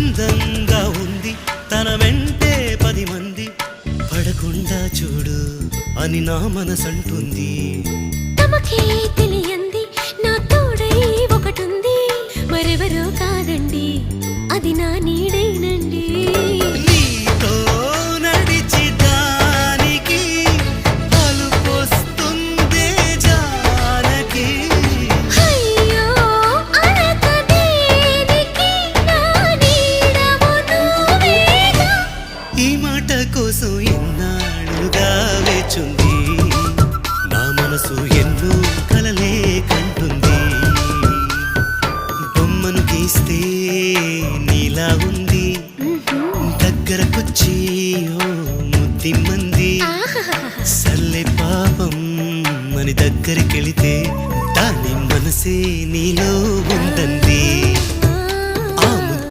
అందంగా ఉంది. తన వెంటే పది మంది. పడకుండా చూడు అని నా మనసంటుంది. తమకే తెలియంది నా తోడై ఒకటుంది. మరెవరో కాదండి అది నా నీడే. ఈ మాట కోసం ఎన్నాళ్ళుగా వేచుంది? నా మనసు ఎన్నో కలలే కంటుంది. బొమ్మను గీస్తే నీలా ఉంది. దగ్గరకొచ్చి ఓ ముద్దిమ్మంది. సల్లె పాపం అని దగ్గరికెళితే దాని మనసే నీలో ఉందంది.